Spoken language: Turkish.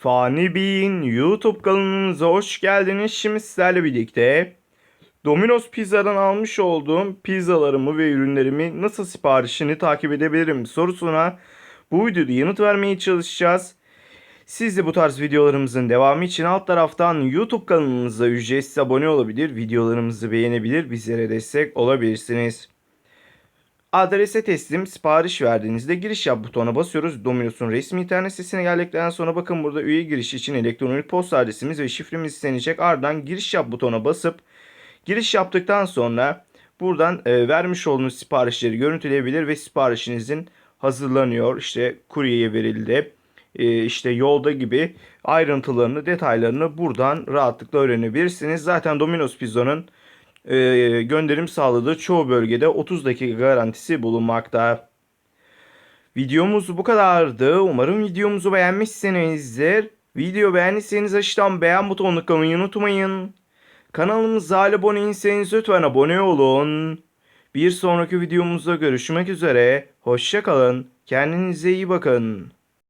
Fani Bey'in YouTube kanalımıza hoş geldiniz. Şimdi sizlerle birlikte Domino's Pizza'dan almış olduğum pizzalarımı ve ürünlerimi nasıl siparişini takip edebilirim sorusuna bu videoda yanıt vermeye çalışacağız. Siz de bu tarz videolarımızın devamı için alt taraftan YouTube kanalımıza ücretsiz abone olabilir, videolarımızı beğenebilir, bizlere destek olabilirsiniz. Adrese teslim sipariş verdiğinizde giriş yap butonuna basıyoruz. Domino's'un resmi internet sitesine geldikten sonra bakın burada üye giriş için elektronik posta adresimiz ve şifremiz istenecek. Ardından giriş yap butonuna basıp giriş yaptıktan sonra buradan e, vermiş olduğunuz siparişleri görüntüleyebilir ve siparişinizin hazırlanıyor. İşte kuryeye verildi. e, işte yolda gibi ayrıntılarını, detaylarını buradan rahatlıkla öğrenebilirsiniz. Zaten Domino's Pizza'nın e, gönderim sağladığı çoğu bölgede 30 dakika garantisi bulunmakta. Videomuz bu kadardı. Umarım videomuzu beğenmişsinizdir. Video beğendiyseniz aşağıdan beğen butonuna tıklamayı unutmayın. Kanalımıza abone değilseniz lütfen abone olun. Bir sonraki videomuzda görüşmek üzere. Hoşçakalın. Kendinize iyi bakın.